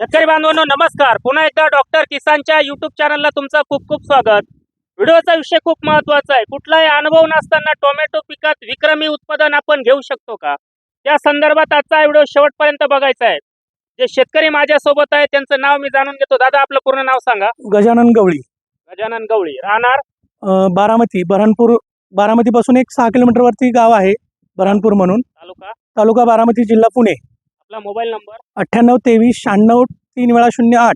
शेतकरी बांधवांनो नमस्कार. पुन्हा एकदा डॉक्टर किसानच्या युट्यूब चॅनलला तुमचं खूप खूप स्वागत. व्हिडिओचा विषय खूप महत्त्वाचा आहे. कुठलाही अनुभव नसताना टोमॅटो पिकात विक्रमी उत्पादन आपण घेऊ शकतो का? त्या संदर्भात आजचा व्हिडिओ शेवटपर्यंत बघायचा आहे. जे शेतकरी माझ्यासोबत आहे त्यांचं नाव मी जाणून घेतो. दादा आपलं पूर्ण नाव सांगा. गजानन गवळी. गजानन गवळी. राहणार? बारामती बऱ्हाणपूर बारामतीपासून एक सहा किलोमीटरवरती गाव आहे बऱ्हाणपूर म्हणून. तालुका? तालुका बारामती जिल्हा पुणे. आपला मोबाईल नंबर? अठ्ठ्याण्णव तेवीस शहाण्णव तीन वेळा शून्य आठ.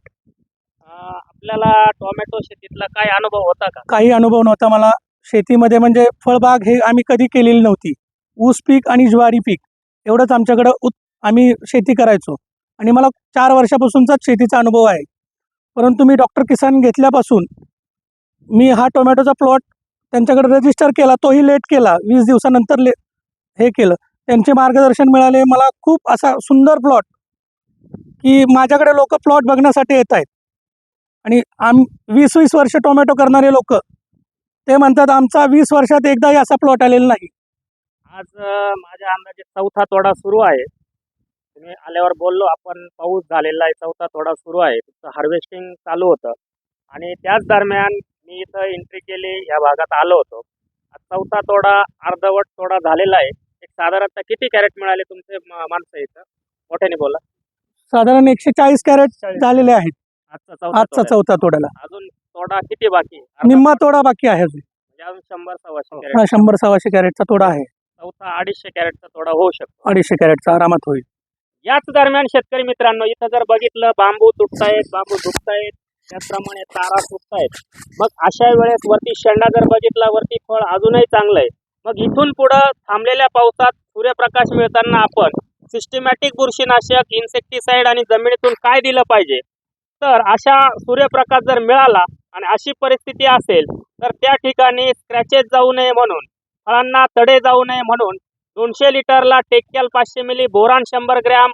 अं, आपल्याला टोमॅटो शेतीतला काय अनुभव होता का? काही अनुभव नव्हता मला. शेतीमध्ये म्हणजे फळबाग हे आम्ही कधी केलेली नव्हती. ऊस पीक आणि ज्वारी पीक. एवढंच आमच्याकडं उत आम्ही शेती करायचो. आणि मला चार वर्षापासूनचाच शेतीचा अनुभव आहे. परंतु मी डॉक्टर किसान घेतल्यापासून मी हा टोमॅटोचा प्लॉट त्यांच्याकडे रजिस्टर केला. तोही लेट केला. वीस दिवसानंतर ले हे केलं. त्यांचे मार्गदर्शन मिळाले. मला खूप असा सुंदर प्लॉट की माझ्याकडे लोक प्लॉट बघण्यासाठी येत आहेत. आणि आम वीस वीस वर्ष टोमॅटो करणारे लोक ते म्हणतात आमचा वीस वर्षात एकदाही असा प्लॉट आलेला नाही. आज माझ्या अंदाजे चौथा तोडा सुरू आहे. तुम्ही आल्यावर बोललो आपण पाऊस झालेला आहे चौथा तोडा सुरू आहे. तुमचं हार्वेस्टिंग चालू होतं. आणि त्याच दरम्यान मी इथं एंट्री केली या भागात आलो होतो. चौथा तोडा अर्धवट तोडा झालेला आहे. एक साधारणतः किती कॅरेट मिळाले तुमचे म- माणसं इथं? मोठ्याने बोला. साधारण एकशे चाळीस कॅरेट झालेले आहेत. आजचा चौथा आजचा तोडा आहे. चौथा तोड्याला. अजून तोडा किती बाकी आहे? अर्धा निम्मा तोडा. बाकी आहे अजून. म्हणजे अजून शंभर सव्वाशे हा. कॅरेट. शंभर सव्वाशे कॅरेटचा तोडा आहे. चौथा अडीचशे कॅरेटचा तोडा होऊ शकतो. अडीचशे कॅरेटचा आरामात होईल. याच दरम्यान शेतकरी मित्रांनो इथं जर बघितलं बांबू तुटतायत बांबू तुटतायत त्याचप्रमाणे तारा तुटतायत. मग अशा वेळेस वरती शेंडा जर बघितला वरती फळ अजूनही चांगलं आहे. मग इथून पुढं थांबलेल्या पावसात सूर्यप्रकाश मिळताना आपण सिस्टमॅटिक बुरशीनाशक इन्सेक्टिसाइड आणि जमिनीतून काय दिलं पाहिजे? तर अशा सूर्यप्रकाश जर मिळाला आणि अशी परिस्थिती असेल तर त्या ठिकाणी स्क्रॅचेस जाऊ नये म्हणून फळांना तडे जाऊ नये म्हणून दोनशे लिटरला टेक्कॅल पाचशे मिली बोरान शंभर ग्रॅम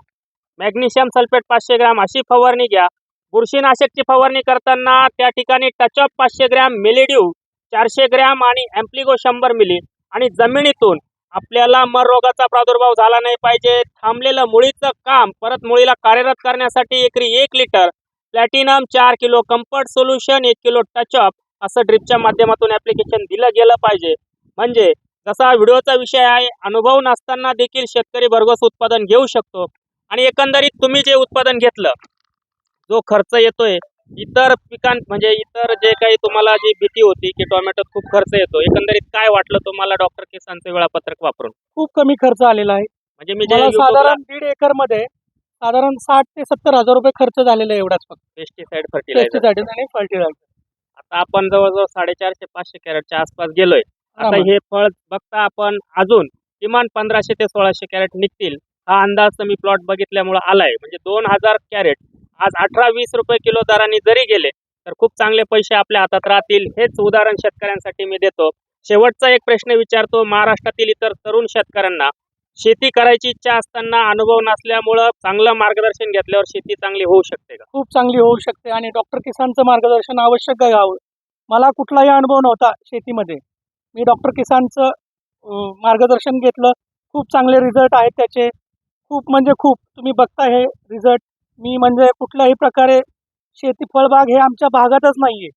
मॅग्नेशियम सल्फेट पाचशे ग्रॅम अशी फवारणी घ्या. बुरशीनाशकची फवारणी करताना त्या ठिकाणी टचअप पाचशे ग्रॅम मिलिड्यू चारशे ग्रॅम आणि ॲम्प्लिगो शंभर मिली आणि जमिनीतून आपल्याला मर रोगाचा प्रादुर्भाव झाला नाही पाहिजे. थांबलेलं मुळीचं काम परत मुळीला कार्यरत करण्यासाठी एकरी एक लिटर प्लॅटिनम चार किलो कम्फर्ट सोल्युशन एक किलो टचअप असं ड्रिपच्या माध्यमातून ॲप्लिकेशन दिलं गेलं पाहिजे. म्हणजे जसा व्हिडिओचा विषय आहे अनुभव नसताना देखील शेतकरी भरघोस उत्पादन घेऊ शकतो. आणि एकंदरीत तुम्ही जे उत्पादन घेतलं जो खर्च येतोय इतर पिकां म्हणजे इतर जे काही तुम्हाला जी भीती होती की टोमॅटोत खूप खर्च येतो एकंदरीत काय वाटलं तुम्हाला डॉक्टर किसानचं वेळापत्रक वापरून? खूप कमी खर्च आलेला आहे. म्हणजे मी जे मला YouTubeला साधारण दीड एकरमध्ये साधारण साठ ते सत्तर हजार रुपये खर्च झालेला आहे एवढाच फक्त. पेस्टिसाइड फर्टिलायझर पेस्टिसाइड आणि फर्टिलायझर आता आपण जवळजवळ साडेचारशे पाचशे कॅरेटच्या आसपास गेलोय. आता. हे फळ बघता आपण अजून किमान पंधराशे ते सोळाशे कॅरेट निघतील. हा अंदाज तर मी प्लॉट बघितल्यामुळे आलाय. म्हणजे दोन हजार कॅरेट आज अठरा वीस रुपये किलो दराने जरी गेले तर खूप चांगले पैसे आपल्या हातात राहतील हेच उदाहरण शेतकऱ्यांसाठी मी देतो. शेवटचा एक प्रश्न विचारतो महाराष्ट्रातील इतर तरुण शेतकऱ्यांना शेती करायची इच्छा असताना अनुभव नसल्यामुळं चांगलं मार्गदर्शन घेतल्यावर शेती चांगली होऊ शकते का? खूप चांगली होऊ शकते आणि डॉक्टर किसानचं मार्गदर्शन आवश्यक घ्यावं मला कुठलाही अनुभव नव्हता शेतीमध्ये. मी डॉक्टर किसानचं मार्गदर्शन घेतलं. खूप चांगले रिझल्ट आहेत त्याचे. खूप म्हणजे खूप. तुम्ही बघता हे रिझल्ट. मी म्हणजे कुठल्याही प्रकारे शेती फळबाग हे आमच्या भागातच नाही आहे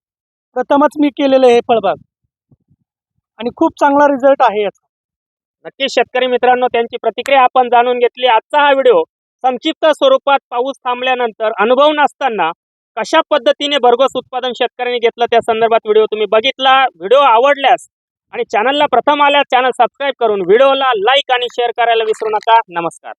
प्रथमच मी केलेलं आहे हे फळबाग. आणि खूप चांगला रिझल्ट आहे याचा. नक्कीच शेतकरी मित्रांनो त्यांची प्रतिक्रिया आपण जाणून घेतली. आजचा हा व्हिडिओ संक्षिप्त स्वरूपात पाऊस थांबल्यानंतर अनुभव नसताना कशा पद्धतीने भरघोस उत्पादन शेतकऱ्यांनी घेतलं त्या संदर्भात व्हिडिओ तुम्ही बघितला. व्हिडिओ आवडल्यास आणि चॅनलला प्रथम आल्यास चॅनल सबस्क्राईब करून व्हिडिओला लाईक आणि शेअर करायला विसरू नका. नमस्कार.